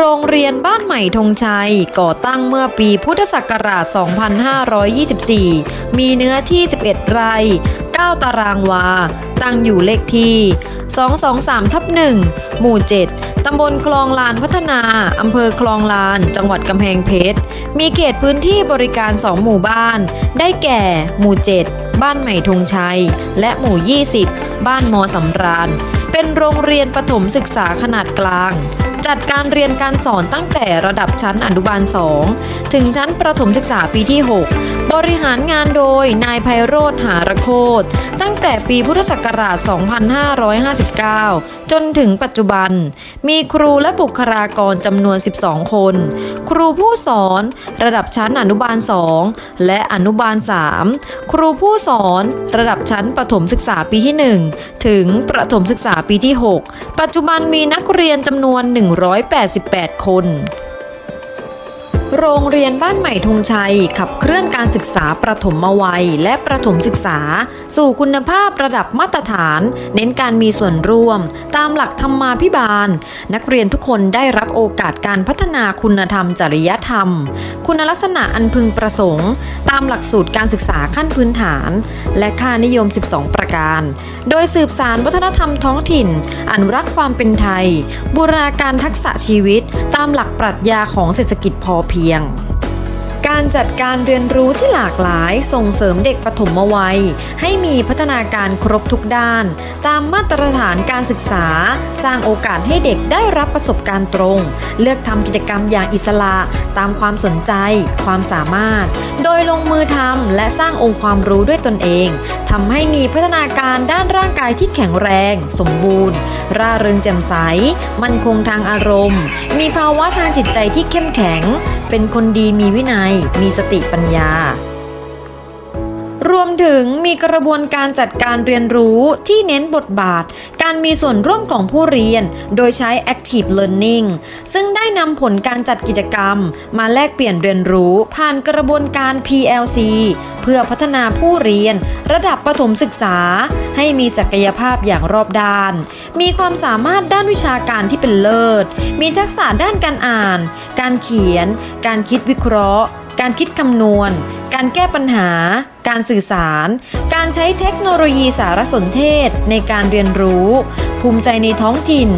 โรงเรียนบ้านใหม่ธงชัย ก่อตั้งเมื่อปีพุทธศักราช 2524 มีเนื้อที่ 11 ไร่ 9 ตารางวา ตั้งอยู่เลขที่ 223ทับ1หมู่ 7 ตำบลคลองลานพัฒนา อำเภอคลองลาน จังหวัดกำแพงเพชร มีเขตพื้นที่บริการ 2 หมู่บ้าน ได้แก่ หมู่ 7 บ้านใหม่ธงชัย และหมู่ 20 บ้านมอสำราญ เป็นโรงเรียนประถมศึกษาขนาดกลาง จัดการเรียนการสอนตั้งแต่ระดับชั้นอนุบาล 2 ถึงชั้นประถมศึกษาปีที่ 6 บริหารงานโดยนายไพโรธหารโคตตั้งแต่ปีพุทธศักราช 2559 จนถึงปัจจุบัน มีครูและบุคลากรจำนวน 12 คน ครูผู้สอนระดับชั้นอนุบาล 2 และอนุบาล 3 ครูผู้สอนระดับชั้นประถมศึกษาปีที่ 1 ถึงประถมศึกษาปีที่ 6 ปัจจุบันมีนักเรียนจำนวน 188 คน โรงเรียนบ้านใหม่ธงชัย ขับเคลื่อนการศึกษาประถมวัย และประถมศึกษา สู่คุณภาพระดับมาตรฐาน เน้นการมีส่วนร่วม ตามหลักธรรมาภิบาล นักเรียนทุกคนได้รับโอกาสการพัฒนาคุณธรรมจริยธรรม คุณลักษณะอันพึงประสงค์ ตามหลักสูตรการศึกษาขั้นพื้นฐาน และค่านิยม 12 ประการ โดยสืบสารวัฒนธรรมท้องถิ่น อนุรักษ์ความเป็นไทย บูรณาการทักษะชีวิต ตามหลักปรัชญาของเศรษฐกิจพอเพียงพียง การจัดการเรียนรู้ที่หลากหลายส่งเสริมเด็กปฐมวัย ให้มีพัฒนาการครบทุกด้าน ตามมาตรฐานการศึกษา สร้างโอกาสให้เด็กได้รับประสบการณ์ตรง เลือกทำกิจกรรมอย่างอิสระตามความสนใจ ความสามารถ โดยลงมือทำและสร้างองค์ความรู้ด้วยตนเองทำให้มีพัฒนาการด้านร่างกายที่แข็งแรง สมบูรณ์ ร่าเริงแจ่มใส มั่นคงทางอารมณ์ มีภาวะทางจิตใจที่เข้มแข็ง เป็นคนดีมีวินัยมีสติปัญญา รวมถึงมีกระบวนการจัดการเรียนรู้ที่เน้นบทบาท การมีส่วนร่วมของผู้เรียน โดยใช้ Active Learning ซึ่งได้นำผลการจัดกิจกรรม มาแลกเปลี่ยนเรียนรู้ผ่านกระบวนการ PLC เพื่อพัฒนาผู้เรียน ระดับประถมศึกษา ให้มีศักยภาพอย่างรอบด้าน มีความสามารถด้านวิชาการที่เป็นเลิศ มีทักษะด้านการอ่าน การเขียน การคิดวิเคราะห์ การคิดคำนวณ การแก้ปัญหา การสื่อสาร การใช้เทคโนโลยีสารสนเทศในการเรียนรู้ ภูมิใจในท้องถิ่น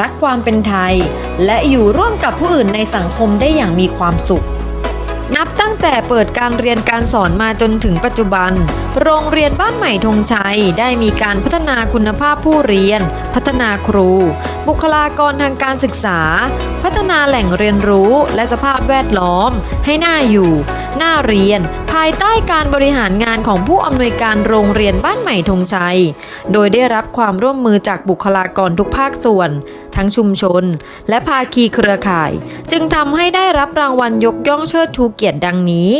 รักความเป็นไทย และอยู่ร่วมกับผู้อื่นในสังคมได้อย่างมีความสุข นับตั้งแต่เปิดการเรียนการสอนมาจนถึงปัจจุบัน โรงเรียนบ้านใหม่ธงชัย ได้มีการพัฒนาคุณภาพผู้เรียน พัฒนาครู บุคลากรทางการศึกษา พัฒนาแหล่งเรียนรู้และสภาพแวดล้อม ให้น่าอยู่ น่าเรียน ภายใต้การบริหารงานของผู้อำนวยการโรงเรียนบ้านใหม่ธงชัย โดยได้รับความร่วมมือจากบุคลากรทุกภาคส่วน ทั้งชุมชน และภาคีเครือข่าย จึงทำให้ได้รับรางวัลยกย่องเชิดชูเกียรติดังนี้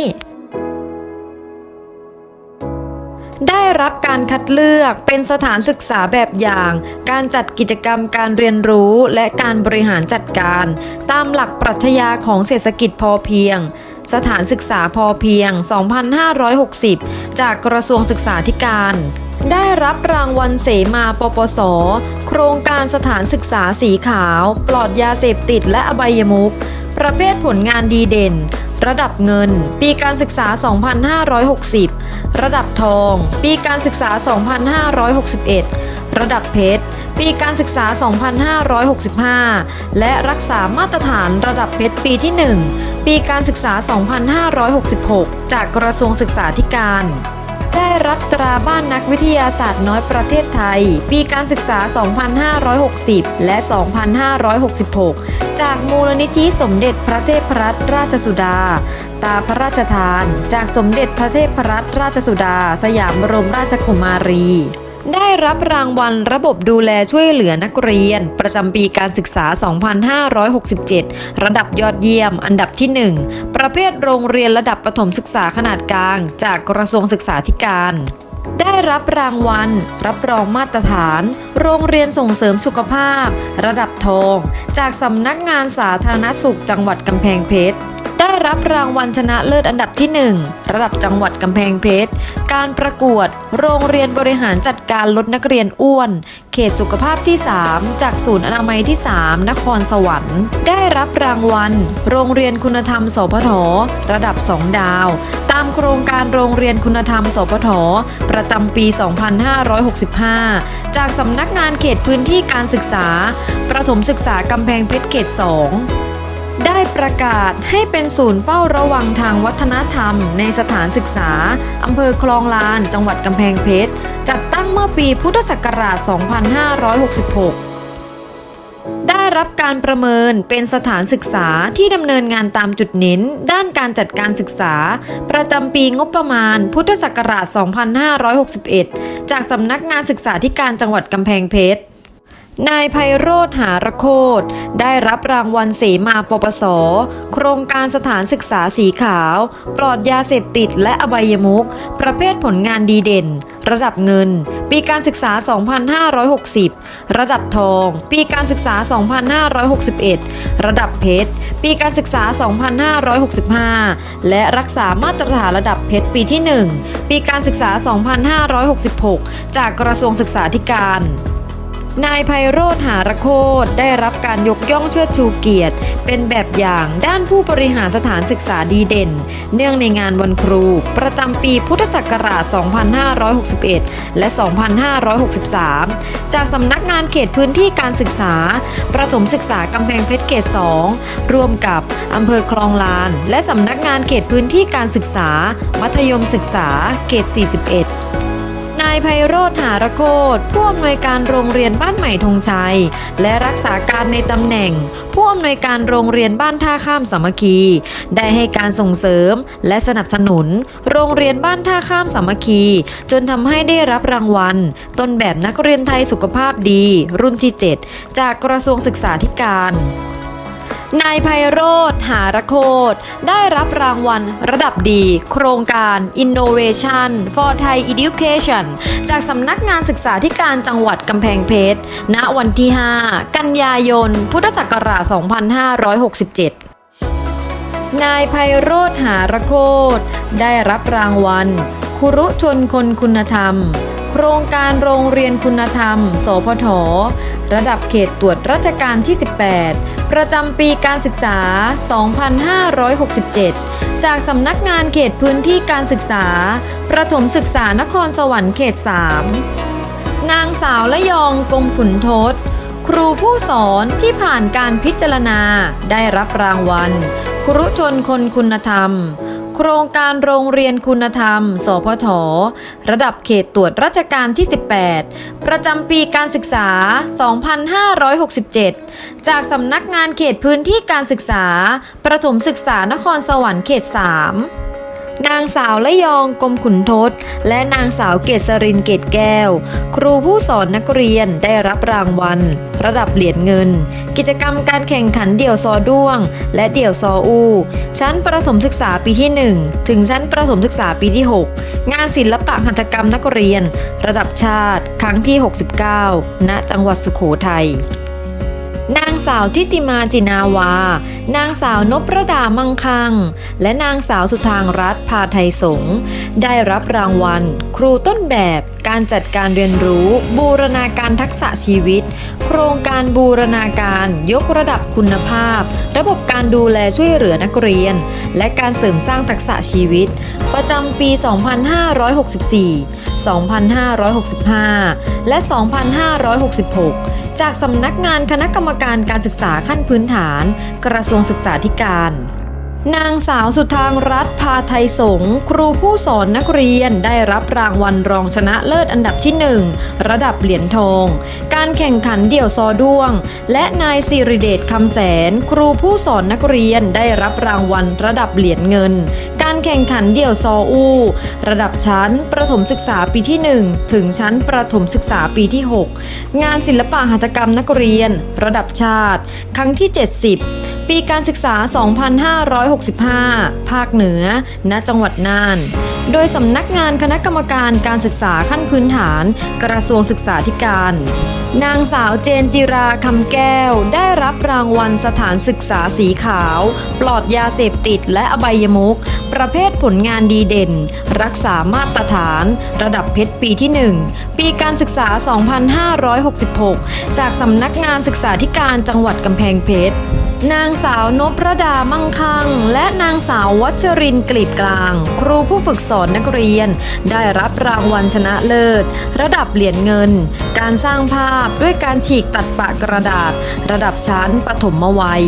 ได้รับการคัดเลือกเป็นสถานศึกษาแบบอย่าง การจัดกิจกรรมการเรียนรู้และการบริหารจัดการ ตามหลักปรัชญาของเศรษฐกิจพอเพียงสถานศึกษาพอเพียง 2560 จากกระทรวงศึกษาธิการ ได้รับรางวัลเสมาปปส โครงการสถานศึกษาสีขาว ปลอดยาเสพติดและอบายมุขประเภทผลงานดีเด่น ระดับเงิน ปีการศึกษา 2560 ระดับทอง ปีการศึกษา 2561 ระดับเพชร ปีการศึกษา 2565 และรักษามาตรฐานระดับเพชรปีที่ 1 ปีการศึกษา 2566 จากกระทรวงศึกษาธิการ ได้รับตราบ้านนักวิทยาศาสตร์น้อยประเทศไทย ปีการศึกษา 2560 และ 2566 จากมูลนิธิสมเด็จพระเทพรัตนราชสุดา ตาพระราชทาน จากสมเด็จพระเทพรัตนราชสุดา สยามบรมราชกุมารี ได้รับรางวัลระบบดูแลช่วยเหลือนักเรียน ประจำปีการศึกษา 2567 ระดับยอดเยี่ยม อันดับที่ 1 ประเภทโรงเรียนระดับประถมศึกษาขนาดกลาง จากกระทรวงศึกษาธิการ ได้รับรางวัล รับรองมาตรฐาน โรงเรียนส่งเสริมสุขภาพ ระดับทอง จากสำนักงานสาธารณสุขจังหวัดกำแพงเพชร ได้รับรางวัลชนะเลิศอันดับที่ 1 ระดับจังหวัดกำแพงเพชร การประกวด โรงเรียนบริหารจัดการลดนักเรียนอ้วน เขตสุขภาพที่ 3 จากศูนย์อนามัยที่ 3 นครสวรรค์ ได้รับรางวัล โรงเรียนคุณธรรม สพทระดับ 2 ดาว ตามโครงการโรงเรียนคุณธรรม สพทประจำปี 2565 จากสำนักงานเขตพื้นที่การศึกษา ประถมศึกษากำแพงเพชรเขต 2 ได้ประกาศให้เป็นศูนย์เฝ้าระวังทางวัฒนธรรม ในสถานศึกษา อำเภอคลองลาน จังหวัดกำแพงเพชร จัดตั้งเมื่อปีพุทธศักราช 2566ได้รับการประเมินเป็นสถานศึกษาที่ดำเนินงานตามจุดเน้น ด้านการจัดการศึกษา ประจำปีงบประมาณ พุทธศักราช 2561 จากสำนักงานศึกษาธิการจังหวัดกำแพงเพชร นายไพโรธหารโคตได้รับรางวัลเสมาปปส โครงการสถานศึกษาสีขาว ปลอดยาเสพติดและอบายมุขประเภทผลงานดีเด่น ระดับเงิน ปีการศึกษา 2560 ระดับทอง ปีการศึกษา 2561 ระดับเพชร ปีการศึกษา 2565 และรักษามาตรฐานระดับเพชรปีที่ 1 ปีการศึกษา 2566 จากกระทรวงศึกษาธิการ นายไพโรธหารโคตได้รับการยกย่องเชิดชูเกียรติ เป็นแบบอย่างด้านผู้บริหารสถานศึกษาดีเด่น เนื่องในงานวันครู ประจำปีพุทธศักราช 2561 และ 2563 จากสำนักงานเขตพื้นที่การศึกษา ประถมศึกษากำแพงเพชรเขต 2 ร่วมกับอำเภอคลองลาน และสำนักงานเขตพื้นที่การศึกษา มัธยมศึกษาเขต 41ายไพโรธหารโคตผู้อำนวยการโรงเรียนบ้านใหม่ธงชัย และรักษาการในตำแหน่ง ผู้อำนวยการโรงเรียนบ้านท่าข้ามสามัคคี ได้ให้การส่งเสริม และสนับสนุน โรงเรียนบ้านท่าข้ามสามัคคี จนทำให้ได้รับรางวัล ต้นแบบนักเรียนไทยสุขภาพดี รุ่นที่ 7 จากกระทรวงศึกษาธิการ นายไพโรธหารโคตได้รับรางวัลระดับดี โครงการ Innovation for Thai Education จากสำนักงานศึกษาธิการจังหวัดกำแพงเพชร ณ วันที่ 5 กันยายน พุทธศักราช 2567นายไพโรธหารโคตได้รับรางวัลครุชนคนคุณธรรม โครงการโรงเรียนคุณธรรม สพท ระดับเขตตรวจราชการที่ 18 ประจำปีการศึกษา 2567 จากสำนักงานเขตพื้นที่การศึกษา ประถมศึกษานครสวรรค์เขต 3 นางสาวละยองกรมขุนทศ ครูผู้สอนที่ผ่านการพิจารณาได้รับรางวัล ครุชนคนคุณธรรม โครงการโรงเรียนคุณธรรม สพท ระดับเขตตรวจราชการที่ 18 ประจำปีการศึกษา 2567 จากสำนักงานเขตพื้นที่การศึกษา ประถมศึกษานครสวรรค์เขต 3 นางสาวละยองกรมขุนทศ และนางสาวเกษรินเกตแก้ว ครูผู้สอนนักเรียนได้รับรางวัล ระดับเหรียญเงิน กิจกรรมการแข่งขันเดี่ยวซอด้วง และเดี่ยวซออูชั้นประถมศึกษาปีที่ 1 ถึงชั้นประถมศึกษาปีที่ 6 งานศิลปะหัตถกรรมนักเรียน ระดับชาติครั้งที่ 69 ณ จังหวัดสุโขทัยนางสาวทิติมาจินาวา นางสาวนพระดามังคัง และนางสาวสุทางรัฐพาไทยสงได้รับรางวัล ครูต้นแบบการจัดการเรียนรู้ บูรณาการทักษะชีวิต โครงการบูรณาการยกระดับคุณภาพ ระบบการดูแลช่วยเหลือนักเรียน และการเสริมสร้างทักษะชีวิต ประจำปี 2564 2565 และ 2566 จากสำนักงานคณะกรรมการการศึกษาขั้นพื้นฐาน กระทรวงศึกษาธิการ นางสาวสุทางรัฐพาไทยสงครูผู้สอนนักเรียนได้รับรางวัลรองชนะเลิศอันดับที่ 1 ระดับเหรียญทอง การแข่งขันเดี่ยวซอด้วง และนายสิริเดชคำแสน ครูผู้สอนนักเรียนได้รับรางวัลระดับเหรียญเงิน การแข่งขันเดี่ยวซออูระดับชั้นประถมศึกษาปีที่ 1 ถึงชั้นประถมศึกษาปีที่ 6 งานศิลปะหัตถกรรมนักเรียน ระดับชาติ ครั้งที่ 70 ปีการศึกษา 2565 ภาคเหนือ ณ จังหวัดน่าน โดยสำนักงานคณะกรรมการการศึกษาขั้นพื้นฐาน กระทรวงศึกษาธิการ นางสาวเจนจิราคำแก้ว ได้รับรางวัลสถานศึกษาสีขาว ปลอดยาเสพติดและอบายมุขประเภทผลงานดีเด่น รักษามาตรฐาน ระดับเพชรปีที่ 1 ปีการศึกษา 2566 จากสำนักงานศึกษาธิการจังหวัดกำแพงเพชร นางสาวนพระดามั่งคัง และนางสาววัชรินทร์กลีบกลาง ครูผู้ฝึกสอนนักเรียน ได้รับรางวัลชนะเลิศ ระดับเหรียญเงิน การสร้างภาพด้วยการฉีกตัดปะกระดาษ ระดับชั้นปฐมวัย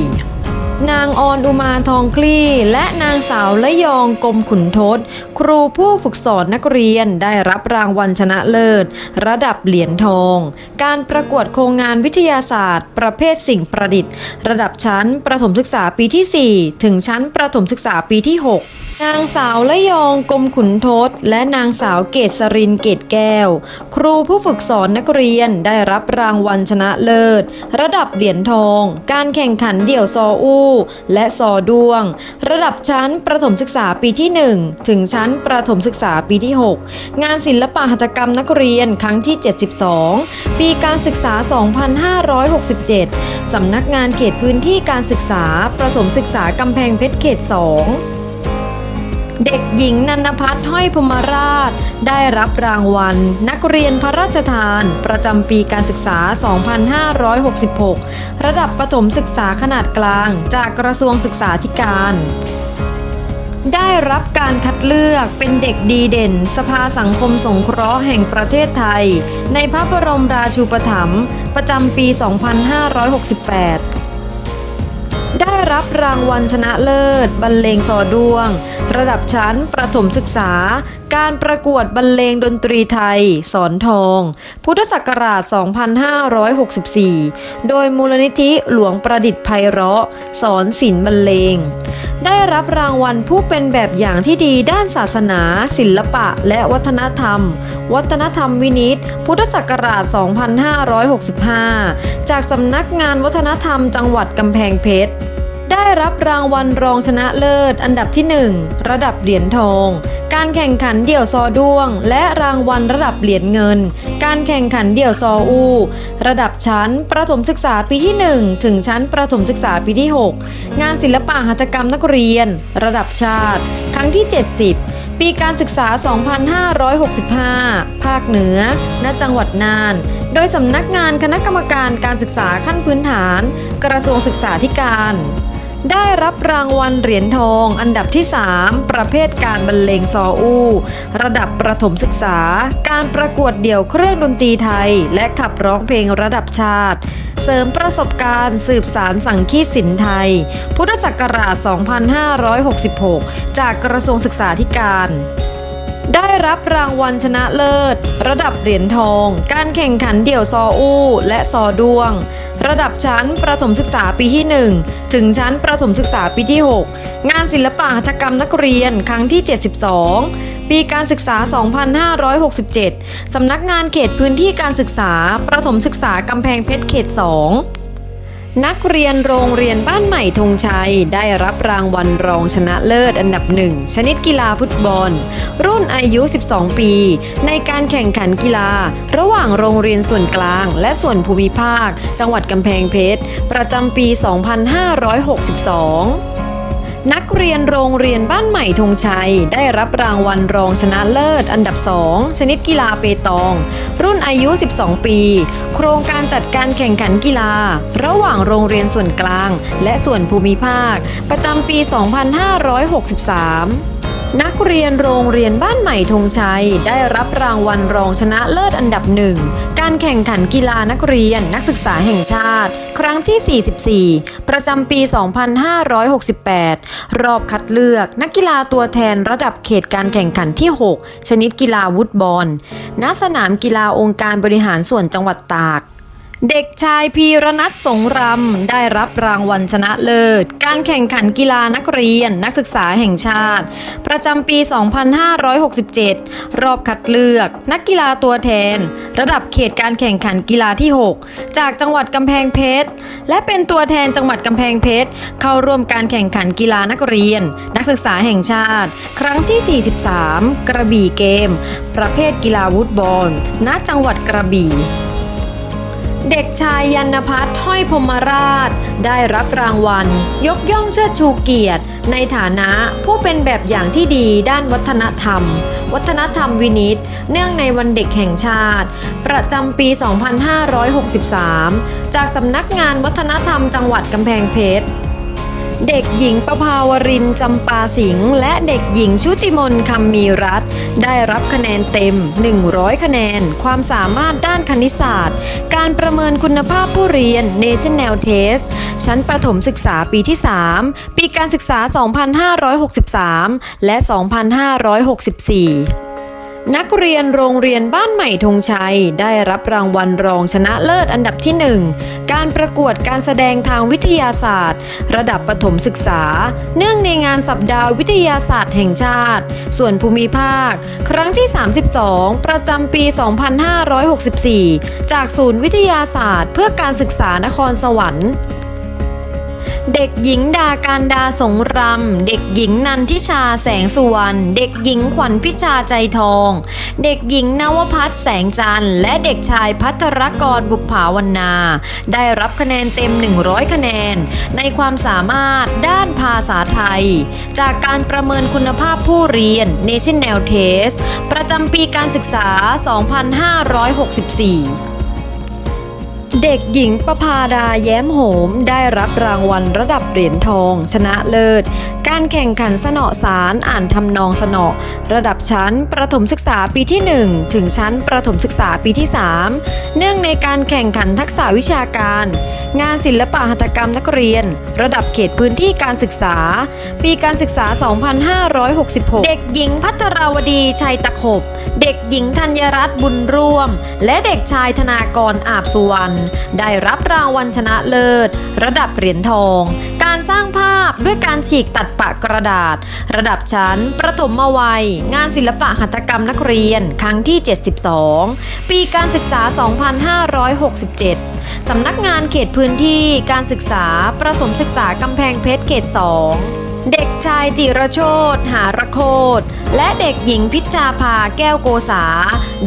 นางออนอุมาทองคลี่ และนางสาวละยองกรมขุนทศ ครูผู้ฝึกสอนนักเรียนได้รับรางวัลชนะเลิศ ระดับเหรียญทอง การประกวดโครงงานวิทยาศาสตร์ ประเภทสิ่งประดิษฐ์ ระดับชั้นประถมศึกษาปีที่ 4 ถึงชั้นประถมศึกษาปีที่ 6 นางสาวละยองกมขุนทศ และนางสาวเกษรินเกตแก้ว ครูผู้ฝึกสอนนักเรียนได้รับรางวัลชนะเลิศ ระดับเหรียญทอง การแข่งขันเดี่ยวซออู้ และซอด้วง ระดับชั้นประถมศึกษาปีที่ 1 ถึงชั้นประถมศึกษาปีที่ 6 งานศิลปะหัตถกรรมนักเรียนครั้งที่ 72 ปีการศึกษา 2567 สำนักงานเขตพื้นที่การศึกษาประถมศึกษากำแพงเพชรเขต 2 เด็กหญิงนันพัฒน์ห้อยพมราช ได้รับรางวัล นักเรียนพระราชทาน ประจำปีการศึกษา 2566 ระดับประถมศึกษาขนาดกลาง จากกระทรวงศึกษาธิการ ได้รับการคัดเลือกเป็นเด็กดีเด่น สภาสังคมสงเคราะห์แห่งประเทศไทย ในพระบรมราชูปถัมภ์ประจำปี 2568ได้รับรางวัลชนะเลิศ บรรเลงซอดวง ระดับชั้น ประถมศึกษา การประกวดบรรเลงดนตรีไทย สอนทอง พุทธศักราช 2564 โดยมูลนิธิหลวงประดิษฐ์ไพเราะ สอนศิลป์บรรเลง ได้รับรางวัลผู้เป็นแบบอย่างที่ดีด้านศาสนา ศิลปะ และวัฒนธรรม วัฒนธรรมวินิต พุทธศักราช 2565 จากสำนักงานวัฒนธรรมจังหวัดกำแพงเพชร ได้รับรางวัลรองชนะเลิศ อันดับที่ 1 ระดับเหรียญทอง การแข่งขันเดี่ยวซอด้วง และรางวัลระดับเหรียญเงิน การแข่งขันเดี่ยวซออู ระดับชั้นประถมศึกษาปีที่ 1 ถึงชั้นประถมศึกษาปีที่ 6 งานศิลปะหัตถกรรมนักเรียน ระดับชาติ ครั้งที่ 70ปีการศึกษา 2565 ภาคเหนือ ณ จังหวัดน่าน โดยสำนักงานคณะกรรมการการศึกษาขั้นพื้นฐาน กระทรวงศึกษาธิการ ได้รับรางวัลเหรียญทอง อันดับที่ 3 ประเภทการบรรเลงซออูระดับประถมศึกษา การประกวดเดี่ยวเครื่องดนตรีไทย และขับร้องเพลงระดับชาติ เสริมประสบการณ์สืบสารสังคีตศิลป์ไทย พุทธศักราช 2566 จากกระทรวงศึกษาธิการ ได้รับรางวัลชนะเลิศ ระดับเหรียญทอง การแข่งขันเดี่ยวซออู้และซอด้วง ระดับชั้นประถมศึกษาปีที่ 1 ถึงชั้นประถมศึกษาปีที่ 6 งานศิลปะหัตถกรรมนักเรียนครั้งที่ 72 ปีการศึกษา 2567 สำนักงานเขตพื้นที่การศึกษา ประถมศึกษากำแพงเพชรเขต 2 นักเรียนโรงเรียนบ้านใหม่ธงชัย ได้รับรางวัลรองชนะเลิศอันดับหนึ่งชนิดกีฬาฟุตบอล รุ่นอายุ 12 ปี ในการแข่งขันกีฬา ระหว่างโรงเรียนส่วนกลาง และส่วนภูมิภาค จังหวัดกำแพงเพชร ประจำปี 2562 นักเรียนโรงเรียนบ้านใหม่ธงชัย ได้รับรางวัลรองชนะเลิศอันดับ 2 ชนิดกีฬาเปตอง รุ่นอายุ 12 ปี โครงการจัดการแข่งขันกีฬา ระหว่างโรงเรียนส่วนกลาง และส่วนภูมิภาค ประจำปี 2563 นักเรียนโรงเรียนบ้านใหม่ธงชัย ได้รับรางวัลรองชนะเลิศอันดับหนึ่ง การแข่งขันกีฬานักเรียนนักศึกษาแห่งชาติ ครั้งที่ 44 ประจำปี 2568 รอบคัดเลือกนักกีฬาตัวแทนระดับเขตการแข่งขันที่ 6 ชนิดกีฬาวุดบอล ณ สนามกีฬาองค์การบริหารส่วนจังหวัดตาก เด็กชายพีรนัทสงรำได้รับรางวัลชนะเลิศ การแข่งขันกีฬานักเรียนนักศึกษาแห่งชาติ ประจำปี 2567 รอบคัดเลือก นักกีฬาตัวแทน ระดับเขตการแข่งขันกีฬาที่ 6 จากจังหวัดกำแพงเพชร และเป็นตัวแทนจังหวัดกำแพงเพชร เข้าร่วมการแข่งขันกีฬานักเรียน นักศึกษาแห่งชาติ ครั้งที่ 43 กระบี่เกม ประเภทกีฬาวูดบอลณจังหวัดกระบี่ เด็กชายยันพัฒน์ห้อยพมราช ได้รับรางวัล ยกย่องเชิดชูเกียรติ ในฐานะผู้เป็นแบบอย่างที่ดีด้านวัฒนธรรม วัฒนธรรมวินิต เนื่องในวันเด็กแห่งชาติ ประจำปี 2563 จากสำนักงานวัฒนธรรมจังหวัดกำแพงเพชร เด็กหญิงประภาวรินจำปาสิงห์และเด็กหญิงชุติมนคำมีรัตน์ได้รับคะแนนเต็ม 100 คะแนน ความสามารถด้านคณิตศาสตร์ การประเมินคุณภาพผู้เรียน National Test ชั้นประถมศึกษาปีที่ 3 ปีการศึกษา 2563 และ 2564 นักเรียนโรงเรียนบ้านใหม่ธงชัย ได้รับรางวัลรองชนะเลิศอันดับที่ 1 การประกวดการแสดงทางวิทยาศาสตร์ ระดับประถมศึกษา เนื่องในงานสัปดาห์วิทยาศาสตร์แห่งชาติ ส่วนภูมิภาค ครั้งที่ 32 ประจำปี 2564 จากศูนย์วิทยาศาสตร์ เพื่อการศึกษานครสวรรค์ เด็กหญิงดาการดาสงรำเด็กหญิงนันทิชาแสงสุวรรณ เด็กหญิงขวัญพิชาใจทอง เด็กหญิงนวพัฒน์แสงจันทร์ และเด็กชายพัทรกรบุภาวันนา ได้รับคะแนนเต็ม 100 คะแนน ในความสามารถด้านภาษาไทย จากการประเมินคุณภาพผู้เรียน National Test ประจำปีการศึกษา 2564 เด็กหญิงประภาดาแย้มโหมได้รับรางวัลระดับเหรียญทอง ชนะเลิศ การแข่งขันสนอสารอ่านทำนองสนอ ระดับชั้นประถมศึกษาปีที่ 1 ถึงชั้นประถมศึกษาปีที่ 3 เนื่องในการแข่งขันทักษะวิชาการ งานศิลปะหัตถกรรมนักเรียน ระดับเขตพื้นที่การศึกษา ปีการศึกษา 2566 เด็กหญิงพัทราวดีชัยตะขบ เด็กหญิงธัญรัตน์บุญร่วม และเด็กชายธนากรอาบสุวรรณได้รับรางวัลชนะเลิศ ระดับเหรียญทอง การสร้างภาพด้วยการฉีกตัดปะกระดาษ ระดับชั้น ประถมวัย งานศิลปะหัตถกรรมนักเรียน ครั้งที่ 72 ปีการศึกษา 2567 สำนักงานเขตพื้นที่การศึกษาประถมศึกษากำแพงเพชรเขต 2 เด็กชายจิรโชตหาระโคตและเด็กหญิงพิชาภาแก้วโกษา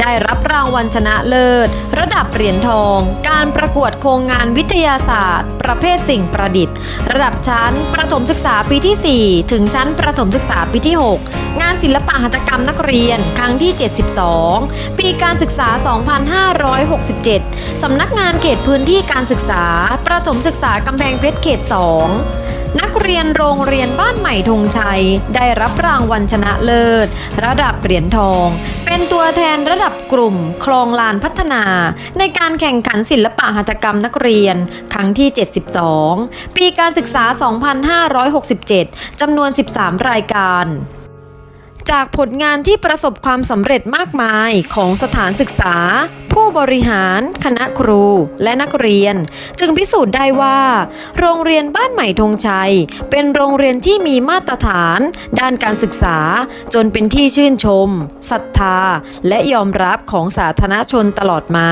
ได้รับรางวัลชนะเลิศ ระดับเหรียญทอง การประกวดโครงงานวิทยาศาสตร์ ประเภทสิ่งประดิษฐ์ ระดับชั้นประถมศึกษาปีที่ 4 ถึงชั้นประถมศึกษาปีที่ 6 งานศิลปะหัตถกรรมนักเรียนครั้งที่ 72 ปีการศึกษา 2567 สำนักงานเขตพื้นที่การศึกษา ประถมศึกษากำแพงเพชรเขต 2 นักเรียนโรงเรียนบ้านใหม่ธงชัย ได้รับรางวัลชนะเลิศ ระดับเหรียญทอง เป็นตัวแทนระดับกลุ่ม คลองลานพัฒนา ในการแข่งขันศิลปะหัตถกรรมนักเรียน ครั้งที่ 72 ปีการศึกษา 2567 จำนวน 13 รายการ จากผลงานที่ประสบความสำเร็จมากมายของสถานศึกษา ผู้บริหาร คณะครู และนักเรียน จึงพิสูจน์ได้ว่า โรงเรียนบ้านใหม่ธงชัย เป็นโรงเรียนที่มีมาตรฐาน ด้านการศึกษา จนเป็นที่ชื่นชมศรัทธา และยอมรับของสาธารณชนตลอดมา